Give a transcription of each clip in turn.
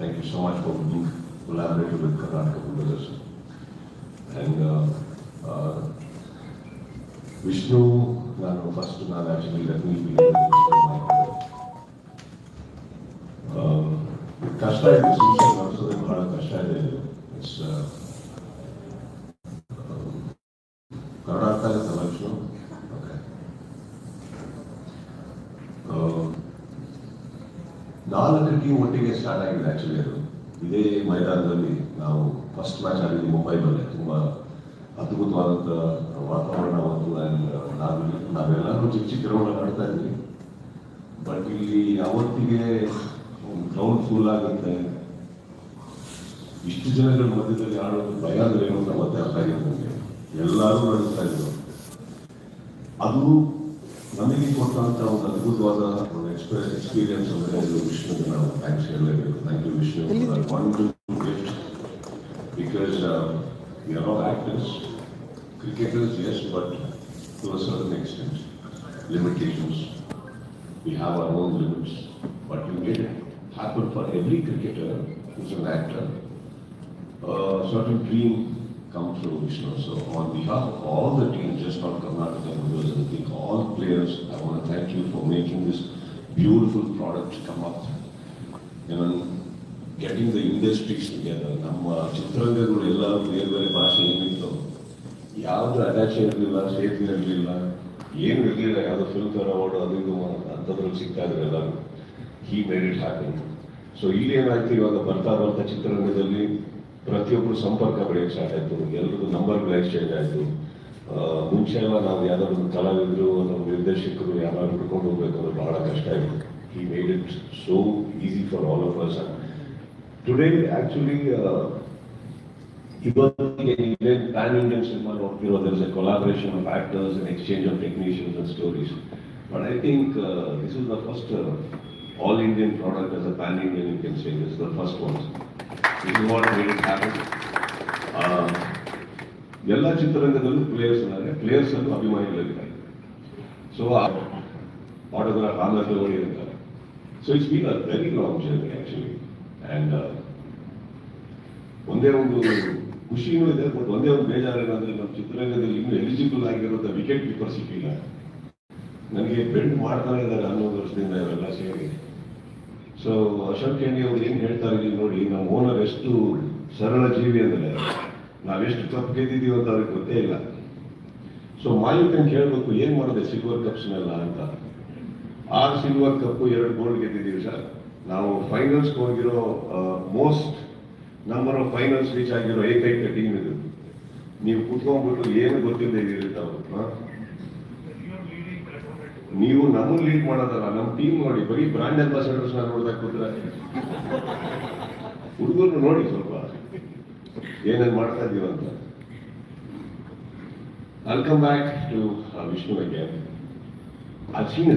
Thank you so much for being collaborative with Karnataka Builders. And uh, uh, Vishnu ನಾನು first ನಾನು actually Lakshmi ಕಷ್ಟ ಇದೆ suicide ಮಾಡಿಸೋದೇ ಬಹಳ ಕಷ್ಟ ಇದೆ ಇಟ್ಸ್ ಕನ್ನಡ ನಾಲ್ಕು ಟೀಮ್ ಒಟ್ಟಿಗೆ ಸ್ಟಾರ್ಟ್ ಆಗಿದೆ ಆಕ್ಚುಲಿ ಅದು. ಇದೇ ಮೈದಾನದಲ್ಲಿ ನಾವು ಫಸ್ಟ್ ಮ್ಯಾಚ್ ಆಡಿದ್ವಿ ಮುಂಬೈನಲ್ಲಿ ತುಂಬ ಅದ್ಭುತವಾದಂಥ ವಾತಾವರಣ ಮತ್ತು ನಾವೆಲ್ಲರೂ ಚಿಕ್ಕ ಚಿಕ್ಕ ಗ್ರೌಂಡ್ ಆಡ್ತಾ ಇದ್ವಿ. ಬಟ್ ಇಲ್ಲಿ ಅವತ್ತಿಗೆ ಒಂದು ಗ್ರೌಂಡ್ ಫುಲ್ ಆಗುತ್ತೆ. ಇಷ್ಟು ಜನಗಳ ಮಧ್ಯದಲ್ಲಿ ಆಡೋದು ಭಯ ಅಂದ್ರೆ ಏನು ಅಂತ ಮತ್ತೆ ಅರ್ಥ ಆಗಿದೆ ನನಗೆ ಎಲ್ಲರೂ ನಡೆಸ್ತಾ ಇದ್ರು. ಅದು ನಮಗೆ ಕೊಟ್ಟಂತ ಒಂದು ಅದ್ಭುತವಾದ ಒಂದು ಎಕ್ಸ್ಪೀರಿಯನ್ಸ್ ಎಕ್ಸ್ಪೀರಿಯನ್ಸ್ ಅಂದರೆ ಇದು ವಿಷ್ಣುಗೆ ನಾವು ಥ್ಯಾಂಕ್ಸ್ ಹೇಳಲೇಬೇಕು thank you Vishnu wonderful gift because we are all actors cricketers as but to a certain extent limitations we have our own limits, but you made it. Happen for every cricketer who's an actor. A true, Vishnu. So on behalf of all the teams, just not Karnataka Builders, I think all players, I want to thank you for making this beautiful product come up. You know, getting the industries together. ನಮ್ಮ ಚಿತ್ರರಂಗಗಳು ಎಲ್ಲ ಬೇರೆ ಬೇರೆ ಭಾಷೆ ಏನಿತ್ತು ಯಾವುದು attach ಇರಲಿಲ್ಲ safe ಇರಲಿಲ್ಲ ಏನು ಇರಲಿಲ್ಲ ಯಾವುದೋ ಫಿಲ್ಮ್ಫೇರ್ ಅವಾರ್ಡ್ ಅದು ಇದು ಅಂಥದ್ರಲ್ಲಿ ಎಲ್ಲರೂ ಹೀ ಮೇಡ್ ಇಟ್ ಸೊ ಇಲ್ಲಿ ಏನಾಯ್ತು ಇವಾಗ ಬರ್ತಾ ಬರ್ತಾ ಚಿತ್ರರಂಗದಲ್ಲಿ ಪ್ರತಿಯೊಬ್ಬರು ಸಂಪರ್ಕ ಬೆಳೆಯಕ್ಕೆ ಸ್ಟಾರ್ಟ್ ಆಯ್ತು. ಎಲ್ಲರದ್ದು ನಂಬರ್ಗಳು ಎಕ್ಸ್ಚೇಂಜ್ ಆಯಿತು. ಮುಂಚೆ ಎಲ್ಲ ನಾವು ಯಾವ್ದಾದ್ರು ಕಲಾವಿದರು ಅಥವಾ ನಿರ್ದೇಶಕರು ಯಾರು ಹಿಡ್ಕೊಂಡು ಹೋಗ್ಬೇಕು ಬಹಳ ಕಷ್ಟ ಆಯಿತು he made it so easy for all of us today actually ಇವತ್ತಿಗೆ pan Indian cinema ನೋಡ್ತಿರೋ there is a collaboration of actors and exchange of technicians and stories but I think this is the first all Indian product as a pan Indian you can say this the first one is what ಎಲ್ಲ ಚಿತ್ರರಂಗದಲ್ಲೂ players ಅಂದರೆ players ಅಲ್ಲೂ ಅಭಿಮಾನಿಗಳಿದ್ದಾರೆ. So autograph ಆಮೇಲೆ ಇರ್ತಾರೆ so it's been a very long journey actually and ಒಂದೇ ಒಂದು ಖುಷಿಯೂ ಇದೆ but ಒಂದೇ ಒಂದು ಬೇಜಾರು ಏನಂದರೆ ನಮ್ಮ ಚಿತ್ರರಂಗದಲ್ಲಿ ಇನ್ನೂ ಎಲಿಜಿಬಲ್ ಆಗಿರೋಂಥ ವಿಕೆಟ್ ಕೀಪರ್ ಸಿಕ್ಕಿಲ್ಲ. ನನಗೆ ಬೆಂಡ್ ಮಾಡ್ತಾನೆ ಇದ್ದಾರೆ ಹನ್ನೊಂದು ವರ್ಷದಿಂದ ಇವರೆಲ್ಲ ಸೇರಿ. ಸೊ ಅಶೋಕ್ ಕೆಂಡಿ ಅವ್ರು ಏನು ಹೇಳ್ತಾ ಇದ್ದೀವಿ ನೋಡಿ, ನಮ್ಮ ಓನರ್ ಎಷ್ಟು ಸರಳ ಜೀವಿ ಅಂದರೆ, ನಾವೆಷ್ಟು ಕಪ್ ಗೆದ್ದಿದೀವಿ ಅಂತ ಅವ್ರಿಗೆ ಗೊತ್ತೇ ಇಲ್ಲ. ಸೊ ಮಾಲೀಕನ್ ಕೇಳಬೇಕು ಏನು ಮಾಡಿದೆ ಸಿಲ್ವರ್ ಕಪ್ಸ್ನೆಲ್ಲ ಅಂತ? ಆರು ಸಿಲ್ವರ್ ಕಪ್ ಎರಡು ಗೋಲ್ಡ್ ಗೆದ್ದಿದ್ದೀವಿ ಸರ್ ನಾವು ಫೈನಲ್ಸ್ ಹೋಗಿರೋ most number of finals reach ಆಗಿರೋ ಏಕೈಕ ಟೀಮ್ ಇದು. ನೀವು ಕುತ್ಕೊಂಡ್ಬಿಟ್ಟು ಏನು ಗೊತ್ತಿಲ್ಲದೆ ಇದಿರ್ತಾವ ನೀವು ನಮ್ಮ ಲೀಡ್ ಮಾಡೋದಲ್ಲ ನಮ್ಮ ಟೀಮ್ ನೋಡಿ ಬರೀ ಬ್ರಾಂಡ್ ಅಂಬಾಸಡರ್ಸ್ ನೋಡ್ದಾಗ ಕೂತ್ರೆ ಹುಡುಗರು ನೋಡಿ ಸ್ವಲ್ಪ. ಏನೇನು ಮಾಡ್ತಾ ಇದೀವ ಅಂತ. I'll back to Vishnu uh, Vishnu again. I've seen.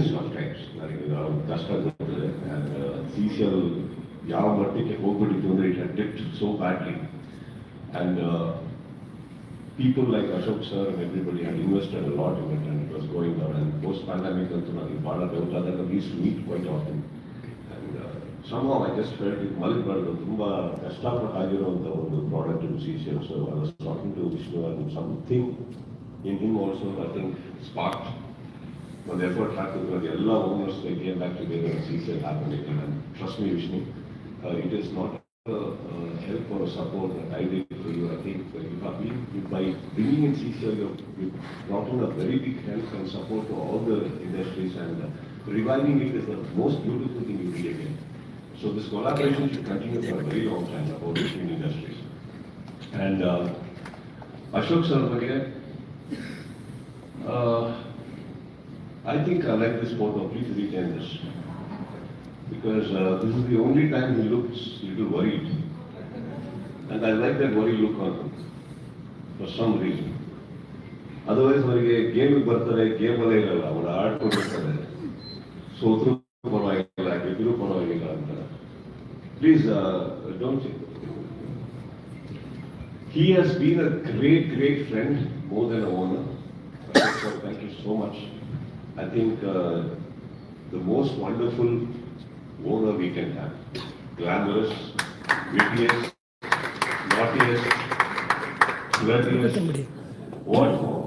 ನನಗೆ ಕಷ್ಟ ಗೊತ್ತಿದೆ. ಸಿ ಸಿ ಎಲ್ ಯಾವ ಮಟ್ಟಕ್ಕೆ ಹೋಗ್ಬಿಟ್ಟಿತ್ತು ಅಂದರೆ it so badly and people like Ashok sir and everybody had invested a lot in it and it was going down and post pandemic ಅಂತೂ ನನಗೆ ಭಾಳ ಡೌಟ್ ಆದಾಗ we used to meet quite often and uh, somehow I just felt it ಮಲಗಬಾರ್ದು ತುಂಬಾ ಕಷ್ಟಪಟ್ಟು ಆಗಿರುವಂತ ಒಂದು product in C C L so I was talking to Vishnu and something in him also I think sparked ಒಂದು effort ಹಾಕಿದ್ರು ಅದು ಎಲ್ಲ owners came back together C C L happen and trust me Vishnu uh, it is not uh, uh, help or support that I did for you. I think you have been, by bringing in CCL, you you brought in a very big help and support to all the industries and uh, reviving it is the most beautiful thing you did again. So this collaboration should continue for a very long time about Indian industries. And uh, Ashok sir uh, I think I like this photo, please retain this because uh, this is the only time he looks a little worried. And I like that worry look on him for some reason. Otherwise ಅವರಿಗೆ game ಬರ್ತಾರೆ game ಅಲ್ಲೇ ಇರಲ್ಲ ಅವನು ಆಡ್ಕೊಂಡಿರ್ತಾರೆ ಸೋತ್ರು ಪರವಾಗಿಲ್ಲ ಗೆದ್ರು ಪರವಾಗಿಲ್ಲ ಅಂತ please don't He has been a great, great friend, more than a owner. So thank you so much. I think uh, the most wonderful owner we can have. Glamorous, wittiest, naughtiest, flirtiest, what more?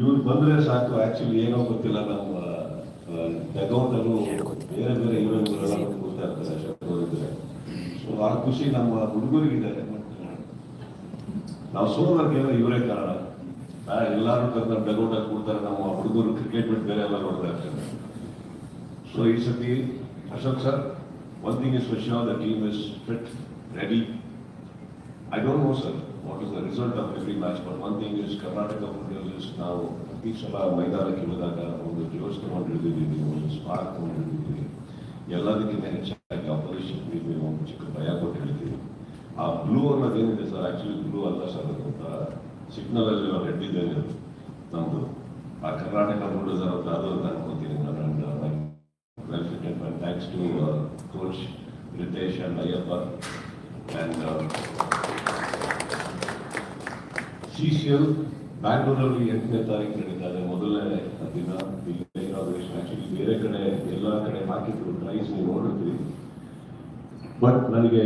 ಇವ್ರು ಬಂದ್ರೆ ಸಾಕು. Actually ಏನೋ ಗೊತ್ತಿಲ್ಲ. ನಮ್ಮ ಜಗವದಲ್ಲೂ ಬೇರೆ ಬೇರೆ ಇವರೆಲ್ಲ ಕೂರ್ತಾ ಇರ್ತಾರೆ ಇದ್ರೆ ಸೊ ಆ ಖುಷಿ ನಮ್ಮ ಹುಡುಗರಿಗಿದ್ದಾರೆ. ನಾವು ಸೋಲೋರ್ಗೆಲ್ಲ ಇವರೇ ಕಾರಣ. ಎಲ್ಲರೂ ಕರ್ಕೊಂಡು ಡಗೌಟಾಗಿ ಕೂಡ್ತಾರೆ. ನಮ್ಮ ಹುಡುಗರು ಕ್ರಿಕೆಟ್ ಬಿಟ್ಟು ಬೇರೆ ಎಲ್ಲ ನೋಡ್ತಾ ಇರ್ತಾರೆ. ಸೊ ಈ ಸತಿ Ashok sir one thing is for sure, the team is fit, ready I don't know, sir, what is the result of every match, but one thing is Karnataka Bulldogs ನಾವು ಪ್ರತಿ ಸಲ ಮೈದಾನಕ್ಕೆ ಇಳಿದಾಗ ಒಂದು ಜೋಶ್ ತಗೊಂಡು ಹಿಡಿದಿದ್ದೀವಿ ಒಂದು ಸ್ಪಾರ್ಕ್ ತಗೊಂಡು ಹಿಡಿದಿದ್ದೀವಿ ಎಲ್ಲದಕ್ಕಿಂತ ಹೆಚ್ಚಾಗಿ ಅಪೋಸಿಷನ್ ಟೀಮ್ಗೆ ಒಂದು ಚಿಕ್ಕ ಭಯ ಕೊಟ್ಟು ಆ ಬ್ಲೂ ಅನ್ನೋದೇನಿದೆ ಸರ್ ಆಕ್ಚುಲಿ ಬ್ಲೂ ಅಲ್ಲ ಸರ್ ಅಂತ ಸಿಗ್ನಲ್ ಅಲ್ಲಿ ರೆಡ್ ಇದೆ ನಮ್ದು ಆ ಕರ್ನಾಟಕ ಸರ್ ಅಂತ ಅದು ಅಂತ ಅನ್ಕೊಂತೀನಿ ನಾನು fitted and thanks to coach Ritesh and Ayyappa and C C L ಬ್ಯಾಂಗ್ಳೂರಲ್ಲಿ ಎಂಟನೇ ತಾರೀಕು ನಡೀತಾ ಮೊದಲನೇ ದಿನ ಇನಾಗ್ರೇಷನ್ ಆಕ್ಚುಲಿ ಬೇರೆ ಕಡೆ, ಎಲ್ಲ ಕಡೆ ಹಾಕಿದ್ರು ಪ್ರೈಸ್ ನೀವು ನೋಡಿರ್ತೀವಿ ಬಟ್ ನನಗೆ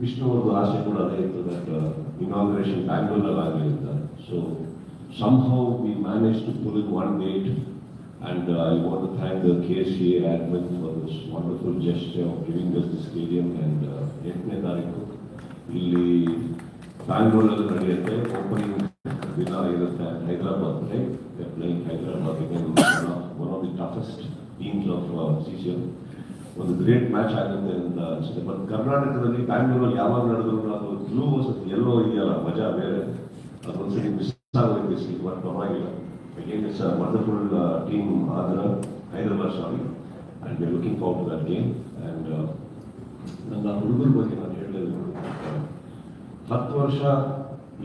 ವಿಷ್ಣು ಅವ್ರದ್ದು ಆಸೆ ಕೂಡ ಅದೇ ಇತ್ತು ದಟ್ ಇನಾಗ್ರೇಷನ್ ಬ್ಯಾಂಗ್ಳೂರಲ್ಲಿ ಆಗಲಿ ಅಂತ. So somehow we managed to pull in one date. And uh, I want to thank the KCA admin for this wonderful gesture of giving us the stadium. And ಎಂಟನೇ ತಾರೀಕು ಇಲ್ಲಿ ಬ್ಯಾಂಗ್ಳೂರಲ್ಲಿ ನಡೆಯುತ್ತೆ ಓಪನಿಂಗ್ ದಿನ ಇರುತ್ತೆ Hyderabad playing Hyderabad one of the toughest teams of C C L ಒಂದು great match ಆಗುತ್ತೆ ಅಂತ ಅನಿಸುತ್ತೆ ಬಟ್ ಕರ್ನಾಟಕದಲ್ಲಿ ಬ್ಯಾಂಗ್ಳೂರಲ್ಲಿ ಯಾವಾಗ ನಡೆದ್ರು ಅದು ಬ್ಲೂ ಎಲ್ಲೋ ಇದೆಯಲ್ಲ ಮಜಾ ಬೇರೆ. ಅದೊಂದ್ಸರಿ ಮಿಸ್ ಆಗೋಯ್ತು ಬಟ್ ಪರವಾಗಿಲ್ಲ. Again wonderful uh, team Adra, Hyderabad sorry, and we looking forward to that game and ನನ್ನ ಹುಡುಗರ ಬಗ್ಗೆ ನಾನು ಹೇಳಲಿಲ್ಲ. ಹತ್ತು ವರ್ಷ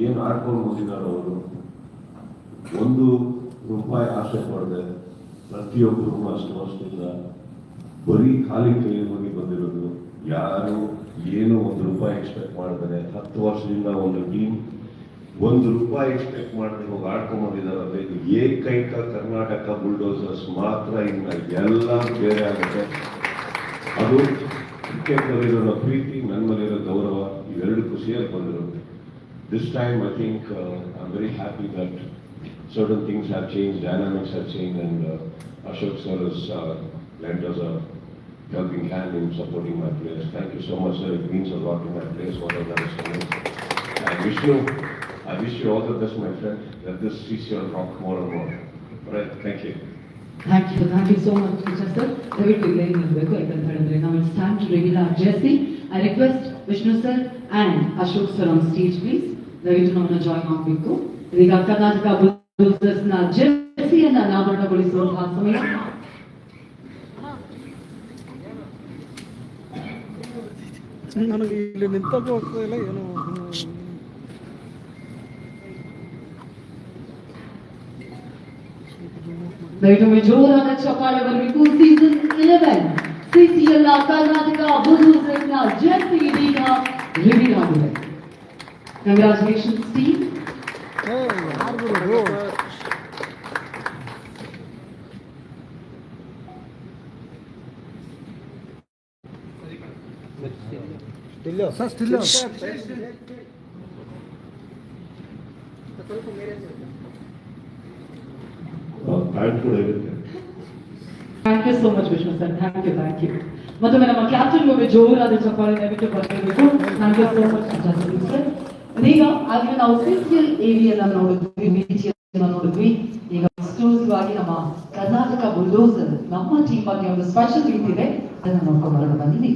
ಏನು ಆಡ್ಕೊಂಡು ಹೋಗಿದ್ದಾರೆ ಅವರು? ಒಂದು ರೂಪಾಯಿ ಆಸೆ ಪಡೆದೆ ಪ್ರತಿಯೊಬ್ಬರು ಅಷ್ಟು ವರ್ಷದಿಂದ ಬರೀ ಖಾಲಿ ಕೈ ಹೋಗಿ ಬಂದಿರೋದು. ಯಾರು ಏನು ಒಂದು ರೂಪಾಯಿ ಎಕ್ಸ್ಪೆಕ್ಟ್ ಮಾಡ್ತಾರೆ? ಹತ್ತು ವರ್ಷದಿಂದ ಒಂದು ಟೀಮ್ ಒಂದು ರೂಪಾಯಿ ಎಕ್ಸ್ಪೆಕ್ಟ್ ಮಾಡದೆ ಹೋಗಿ ಆಡ್ಕೊಂಡ್ ಬಂದಿದ್ದಾರೆ ಇದು ಏಕೈಕ ಕರ್ನಾಟಕ ಬುಲ್ಡೋಸರ್ಸ್ ಮಾತ್ರ ಇನ್ನ ಎಲ್ಲ ಬೇರೆ ಆಗುತ್ತೆ ಅದು ಕ್ರಿಕೆಟ್ ಪ್ರೀತಿ ನನ್ನ ಮೇಲಿರೋ ಗೌರವ ಇವೆರಡಕ್ಕೂ ಸೇರಿ ಬಂದಿರುತ್ತೆ this time I think I am very happy that certain things have changed, dynamics have changed, and Ashok uh, a helping hand in supporting my players. Thank you so much, sir. It means a lot to my players, whatever that is for. I wish you, I wish you all the best, my friend. Let this CCL rock more and more. Right, thank you. Thank you thank you so much teacher sir ದಯವಿಟ್ಟು ಇಲ್ಲೇ ನಿಲ್ಲಬೇಕು ಯಾಕಂತ ಹೇಳಿದ್ರೆ ನಾವು it's time to reveal our jersey I request Vishnu sir and Ashok sir on stage please ದಯವಿಟ್ಟು ನಮ್ಮನ್ನ join ಆಗಬೇಕು ಇದೀಗ ಕರ್ನಾಟಕ ಬುಲ್ಡೋಸರ್ಸ್ನ ಜೆರ್ಸಿಯನ್ನ ಅನಾವರಣಗೊಳಿಸುವಂತಹ ಸಮಯ ನನಗೆ ಇಲ್ಲಿ ನಿಂತಕ್ಕೂ ಹೋಗ್ತಾ ಇಲ್ಲ ಏನೋ ಹ್ಮ್. ದಯವಿಟ್ಟು ಜೋರಾದ ಚಪ್ಪಾಳೆ ಬರಬೇಕು ಸೀಸನ್ ಇಲೆವೆನ್ ಸಿಸಿಎಲ್ ಕರ್ನಾಟಕ ಬುಲ್ಡೋಸರ್ಸ್ನ ಜೆರ್ಸಿ ಇದೀಗ ರಿವೀಲ್ ಆಗಿದೆ ಕಂಗ್ರಾಚುಲೇಷನ್ಸ್ ಟೀಮ್ ಏ ಯಾರು ಬಿಡೋದು sir still You, David. Thank you so much Vishnu sir thank you thank you ಮತ್ತೊಮ್ಮೆ ನಮ್ಮ ಕ್ಯಾಪ್ಟನ್ ಬಗ್ಗೆ ಜೋರಾದ ಚಪ್ಪಾಳೆ ದಯವಿಟ್ಟು ಬರಬೇಕು thank you so much sir ಇದೀಗ ಆಗ್ಲೇ ನಾವು ಸಿಸಿಎಲ್ ಏರಿಯಲ್ ನೋಡಿದ್ವಿ BGL ನೋಡಿದ್ವಿ. ಈಗ ಆಗಿ ನಮ್ಮ ಕರ್ನಾಟಕ ಬುಲ್ಡೋಸರ್ ನಮ್ಮ ಟೀಮ್ ಬಗ್ಗೆ ಒಂದು ಸ್ಪೆಷಲ್ ರೀತಿ ಇದೆ. ಅದನ್ನ ನೋಡ್ಕೊಂಡು ಬರೋಣ. ಬನ್ನಿ.